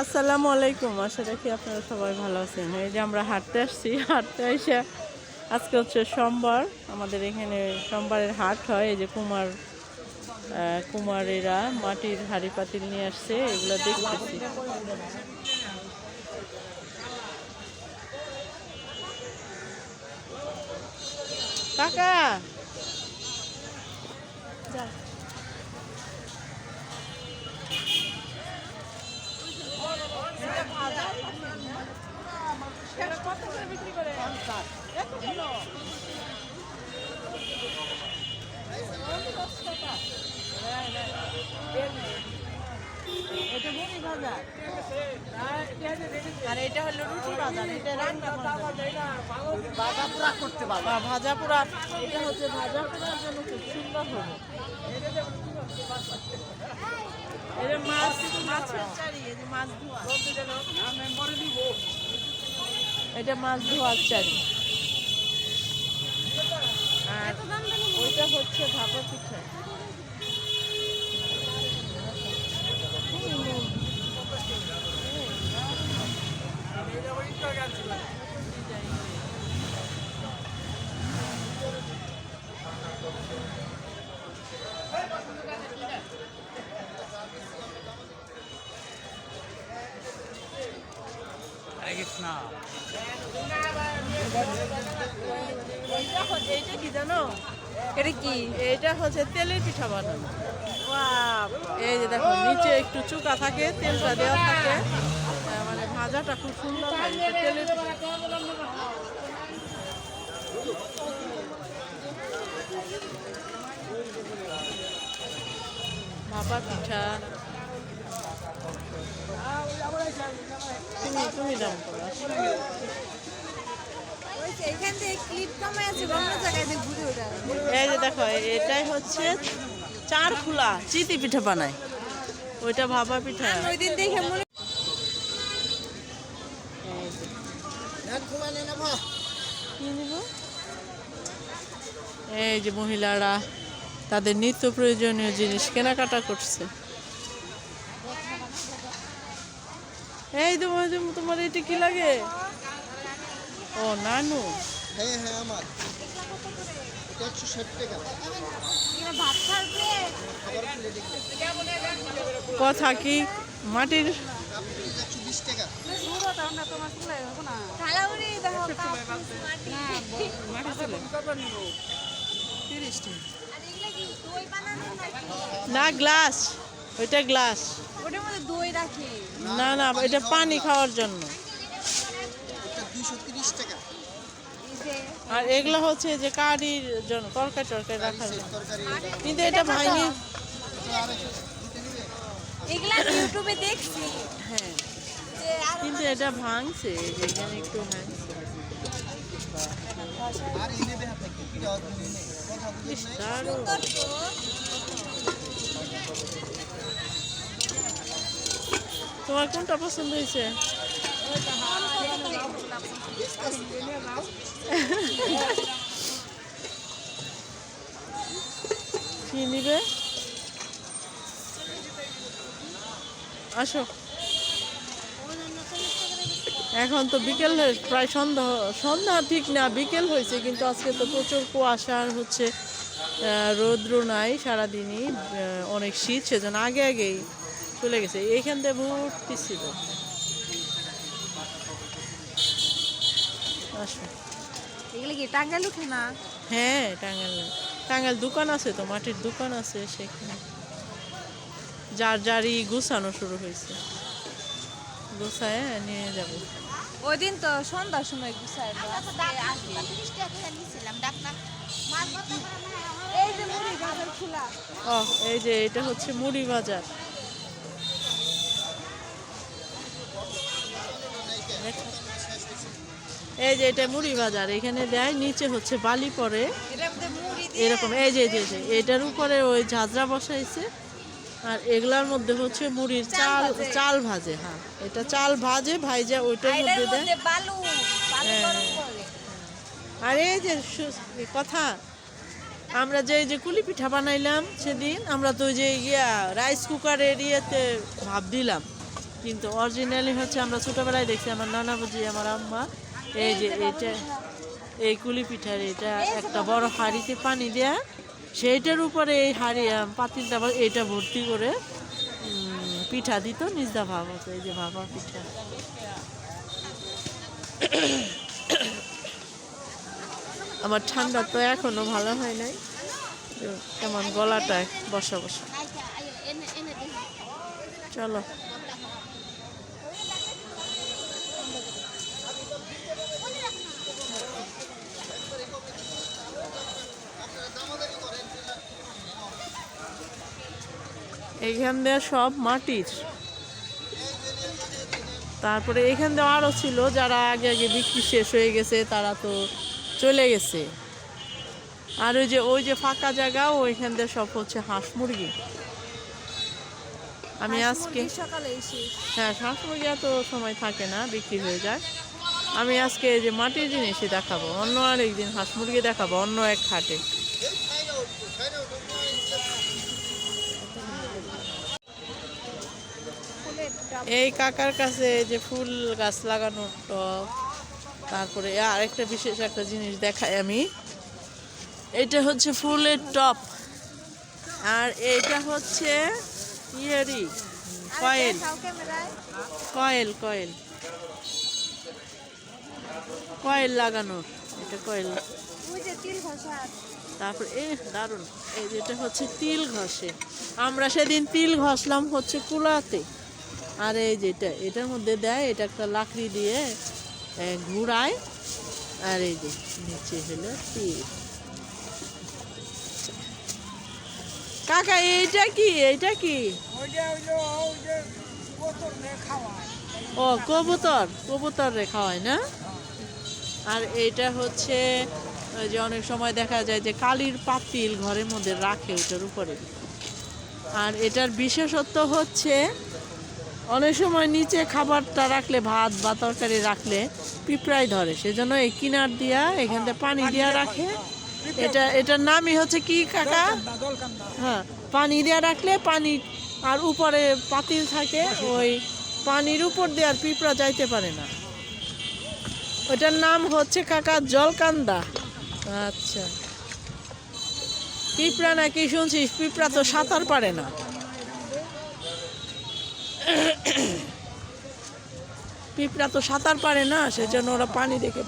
আসসালামু আলাইকুম। আশা রাখি আপনারা সবাই ভালো আছেন। এই যে আমরা হাঁটতে আসছি, হাঁটতে এসে আজকে হচ্ছে সোমবার। আমাদের এখানে সোমবারের হাট হয়, এই যে কুমার কুমারেরা মাটির হাড়ি পাতিল নিয়ে আসছে, এগুলো দেখতেছি। কাকা! আর এটা হলো রুটি ভাজা এটা রান্না ভাজা পুরা করতে পারব। ভাজা পুরা এটা হচ্ছে ভাজা পুরার জন্য খুব সুন্দর হবে। এটা মাছ এটা মাছ ধোয়ার চারি। আর ওইটা হচ্ছে ভাপা পিঠা। এইটা কি জানো? এটা কি? এইটা হচ্ছে তেলের পিঠা বানানো। এই যে দেখো, নিচে একটু চুকা থাকে, তেলটা দেওয়া থাকে। মানে ভাজাটা খুব সুন্দর হয় তেলের। ভাপা পিঠা তুমি তুমি দাম করো এখান থেকে ক্লিপ কমে আছে অন্য জায়গায় দিয়ে ঘুরে এই যে দেখো এটাই হচ্ছে চার খোলা চিতি পিঠা বানায় ওইটা ভাপা পিঠা ওই দিন দেখে মনে? এই যে মহিলারা তাদের নিত্য প্রয়োজনীয় জিনিস কেনাকাটা করছে এই তোমার তোমার এটা কি লাগে? ও নানু। হ্যাঁ হ্যাঁ আমার। একশো ষাট টাকা। কথা কি? মাটির না গ্লাস। ওইটা গ্লাস। ওটার মধ্যে দই রাখে। না না এটা পানি খাওয়ার জন্য। টাকা। আর এগুলো হচ্ছে যে কারির জন্য তরকারি টরকারি রাখার জন্য। কিন্তু এটা এগুলা ইউটিউবে দেখছি। হ্যাঁ। কিন্তু এটা ভাঙছে এখানে একটু ভাঙছে ইস, দারুণ। তোমার কোনটা পছন্দ হয়েছে? কি নিবে? আসো। এখন তো বিকেল প্রায় সন্ধ্যা সন্ধ্যা ঠিক না, বিকেল হয়েছে, কিন্তু আজকে তো প্রচুর কুয়াশা আর হচ্ছে রৌদ্র নাই সারাদিনই অনেক শীত, সেজন্য আগে আগেই চলে গেছে এইখান থেকে ভর্তি ছিল আসো। কি টাঙ্গাইল উঠে না? হ্যাঁ টাঙ্গাইল। টাঙ্গাইল দোকান আছে তো মাটির দোকান আছে সেখানে। যার যারই গুছানো শুরু হয়েছে। গুছায় নিয়ে যাব। ওই দিন তো সন্ধ্যার সময় গুছায় এই যে মুড়ি বাজার খোলা। ও এই যে এটা হচ্ছে মুড়ি বাজার। এই যে এটা মুড়ি বাজার এখানে দেয় নিচে হচ্ছে বালি পরে। এরকম এই যে যে, এটার উপরে ওই ঝাঁঝরা বসাইছে। আর এগুলার মধ্যে হচ্ছে মুড়ির চাল চাল ভাজে। হ্যাঁ। এটা চাল ভাজে ভাইজা ওইটার মধ্যে দেয়। হ্যাঁ, আর এই যে কথা আমরা যে যে কুলি পিঠা বানাইলাম সেদিন আমরা তো ওই যে ইয়া রাইস কুকারের ইয়েতে ভাব দিলাম। কিন্তু অরিজিনালি হচ্ছে আমরা ছোটবেলায় দেখছি আমার নানা বুঝি আমার আম্মা এই যে এটা, এই কুলি পিঠার এটা, একটা বড় হাঁড়িতে পানি দেয়া, সেইটার উপরে এই হাঁড়ি আবার এইটা ভর্তি করে পিঠা দিত, নিজদা ভাব হতো, এই যে ভাবা পিঠা। আমার ঠান্ডা তো এখনও ভালো হয় নাই কেমন গলাটা বসা বসা। চলো। এইখান দিয়ে সব মাটির। তারপরে এখান দিয়ে আরও ছিল যারা আগে আগে বিক্রি শেষ হয়ে গেছে তারা তো চলে গেছে। আর ওই যে ওই যে ফাঁকা জায়গা ওইখান দিয়ে সব হচ্ছে হাঁস মুরগি। আমি আজকে সকালে হ্যাঁ হাঁস মুরগি এত সময় থাকে না বিক্রি হয়ে যায়। আমি আজকে এই যে মাটির জিনিসই দেখাবো অন্য আরেকদিন হাঁস মুরগি দেখাবো অন্য এক হাটে। এই কাকার কাছে যে ফুল গাছ লাগানোর টব, তারপরে আরেকটা বিশেষ একটা জিনিস দেখাই আমি। এটা হচ্ছে ফুলের টপ আর এটা হচ্ছে ইয়েরি, কয়েল। Coil coil. কয়েল লাগানোর, এটা কয়েল। তারপরে এ দারুণ। এই যেটা হচ্ছে তিল ঘষে। আমরা সেদিন তিল ঘষলাম হচ্ছে কুলাতে। আর এই যেটা এটার মধ্যে দেয় এটা একটা লাকড়ি দিয়ে ঘুরায়। আর এই যে নিচে হলো তিল কাকা এইটা কি? এইটা কি? ও কবুতর কবুতর রেখা হয় না? আর এইটা হচ্ছে ওই যে অনেক সময় দেখা যায় যে কালির পাতিল ঘরের মধ্যে রাখে ওটার উপরে। আর এটার বিশেষত্ব হচ্ছে অনেক সময় নিচে খাবারটা রাখলে ভাত বা তরকারি রাখলে পিঁপড়াই ধরে। সেজন্য এই কিনার দিয়া এখান থেকে পানি দিয়া রাখে। এটা এটার নামই হচ্ছে কি কাকা? হ্যাঁ পানি দিয়া রাখলে পানি আর উপরে পাতিল থাকে ওই পানির উপর দিয়ে আর পিঁপড়া যাইতে পারে না। ওটার নাম হচ্ছে কাকা জলকান্দা। আচ্ছা। পিঁপড়া নাকি শুনছিস? পিঁপড়া তো সাঁতার পারে না। পিঁপড়া তো সাঁতার পারে না সেজন্য ওরা পানি দেখে